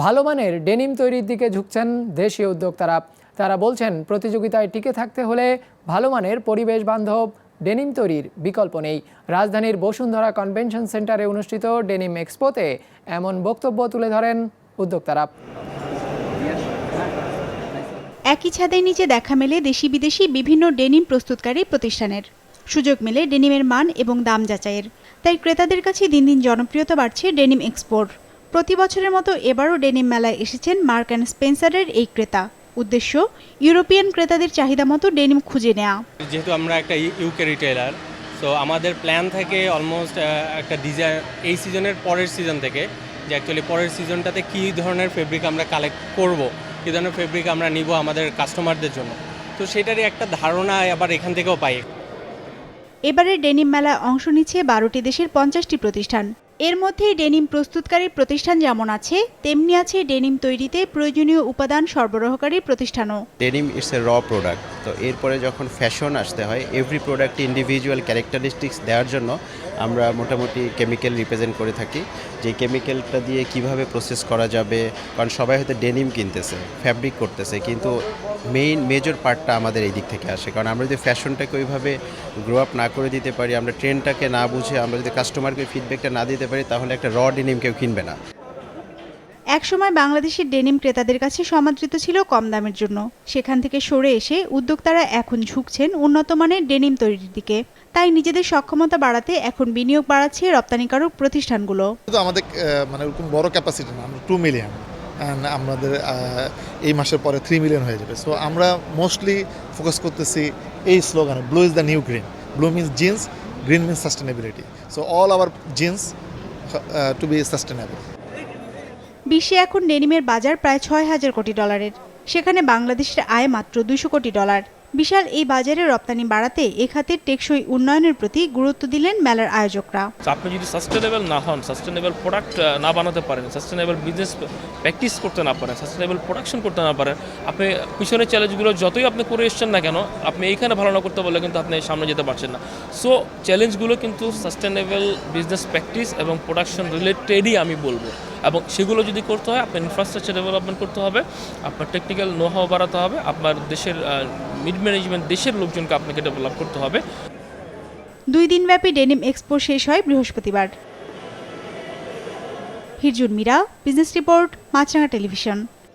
ভালো মানের ডেনিম তৈরির দিকে ঝুঁকছেন দেশীয় উদ্যোক্তারা। তারা বলছেন, প্রতিযোগিতায় টিকে থাকতে হলে ভালো মানের পরিবেশ বান্ধব ডেনিম তৈরির বিকল্প নেই। রাজধানীর বসুন্ধরা কনভেনশন সেন্টারে অনুষ্ঠিত ডেনিম এক্সপোতে এমন বক্তব্য তুলে ধরেন উদ্যোক্তারা। একই ছাদের নিচে দেখা মেলে দেশি বিদেশি বিভিন্ন ডেনিম প্রস্তুতকারী প্রতিষ্ঠানের। সুযোগ মেলে ডেনিমের মান এবং দাম যাচাইয়ের। তাই ক্রেতাদের কাছে দিন দিন জনপ্রিয়তা বাড়ছে ডেনিম এক্সপোর। প্রতি বছরের মতো এবারও ডেনিম মেলায় এসেছেন মার্ক অ্যান্ড স্পেন্সারের এই ক্রেতা। উদ্দেশ্য ইউরোপিয়ান ক্রেতাদের চাহিদা মতো ডেনিম খুঁজে নেওয়া যেহেতু আমরা একটা ইউকে রিটেলার সো আমাদের প্ল্যান থাকে অলমোস্ট একটা ডিজাইন এই সিজনের পরের সিজন থেকে যে অ্যাকচুয়ালি পরের সিজনটাতে কী ধরনের ফেব্রিক আমরা কালেক্ট করব কী ধরনের ফেব্রিক আমরা নিব আমাদের কাস্টমারদের জন্য। তো সেটারই একটা ধারণা আবার এখান থেকেও পাই। এবারের ডেনিম মেলায় অংশ নিচ্ছে বারোটি দেশের পঞ্চাশটি প্রতিষ্ঠান। এর মধ্যে ডেনিম প্রস্তুতকারী প্রতিষ্ঠান যেমন আছে, তেমনি আছে ডেনিম তৈরিতে প্রয়োজনীয় উপাদান সরবরাহকারী প্রতিষ্ঠানও। ডেনিম ইটস এ র প্রোডাক্ট। তো এরপরে যখন ফ্যাশন আসতে হয়, এভরি প্রোডাক্ট ইন্ডিভিজুয়াল ক্যারেক্টারিস্টিক্স দেওয়ার জন্য আমরা মোটামুটি কেমিক্যাল রিপ্রেজেন্ট করে থাকি। যে কেমিক্যালটা দিয়ে কীভাবে প্রসেস করা যাবে, কারণ সবাই হয়তো ডেনিম কিনতেছে, ফ্যাব্রিক করতেছে, কিন্তু মেইন মেজর পার্টটা আমাদের এই দিক থেকে আসে। কারণ আমরা যদি ফ্যাশনটাকে ওইভাবে গ্রো আপ না করে দিতে পারি আমরা ট্রেনটাকে না বুঝে আমরা যদি কাস্টমারকে ফিডব্যাকটা না দিতে পারি তাহলে একটা র ডেনিম কেউ কিনবে না। একসময় বাংলাদেশের ডেনিম ক্রেতাদের কাছে সমাদৃত ছিল কম দামের জন্য। সেখান থেকে সরে এসে উদ্যোক্তারা এখন ঝুঁকছেন উন্নত মানের ডেনিম তৈরির দিকে। তাই নিজেদের সক্ষমতা বাড়াতে এখন বিনিয়োগ বাড়াচ্ছে রপ্তানিকারক প্রতিষ্ঠানগুলো। আমাদের মানে ওরকম বড় ক্যাপাসিটি না টু মিলিয়ন অ্যান্ড আমাদের এই মাসের পরে থ্রি মিলিয়ন হয়ে যাবে। সো আমরা মোস্টলি ফোকাস করতেছি এই slogan blue is the new green blue means jeans green means sustainability so all our jeans to be sustainable বিশ্বে এখন ডেনিমের বাজার প্রায় ছয় হাজার কোটি ডলারের। সেখানে বাংলাদেশের আয় মাত্র দুইশো কোটি ডলার। বিশাল এই বাজারে রপ্তানি বাড়াতে এ খাতের টেকসই উন্নয়নের প্রতি গুরুত্ব দিলেন মেলার আয়োজকরা। আপনি যদি সাস্টেনেবল না হন সাস্টেনেবল প্রোডাক্ট না বানাতে পারেন সাস্টেনেবল বিজনেস প্র্যাকটিস করতে না পারেন সাস্টেনেবল প্রোডাকশন করতে না পারেন, আপনি পিছনের চ্যালেঞ্জগুলো যতই আপনি করে এসছেন না কেন, আপনি এইখানে ভালো না করতে পারলে কিন্তু আপনি সামনে যেতে পারছেন না। সো চ্যালেঞ্জগুলো কিন্তু সাস্টেনেবল বিজনেস প্র্যাকটিস এবং প্রোডাকশন রিলেটেডই আমি বলব। এবং সেগুলো যদি করতে হয়, আপনার ইনফ্রাস্ট্রাকচার ডেভেলপমেন্ট করতে হবে, আপনার টেকনিক্যাল নো হাও বাড়াতে হবে, আপনার দেশের মিড ম্যানেজমেন্ট দেশের লোকজনকে আপনাকে ডেভেলপ করতে হবে। দুই দিনব্যাপী ডেনিম এক্সপো শেষ হয় বৃহস্পতিবার। Hirjun Mira, business report, Maasranga television.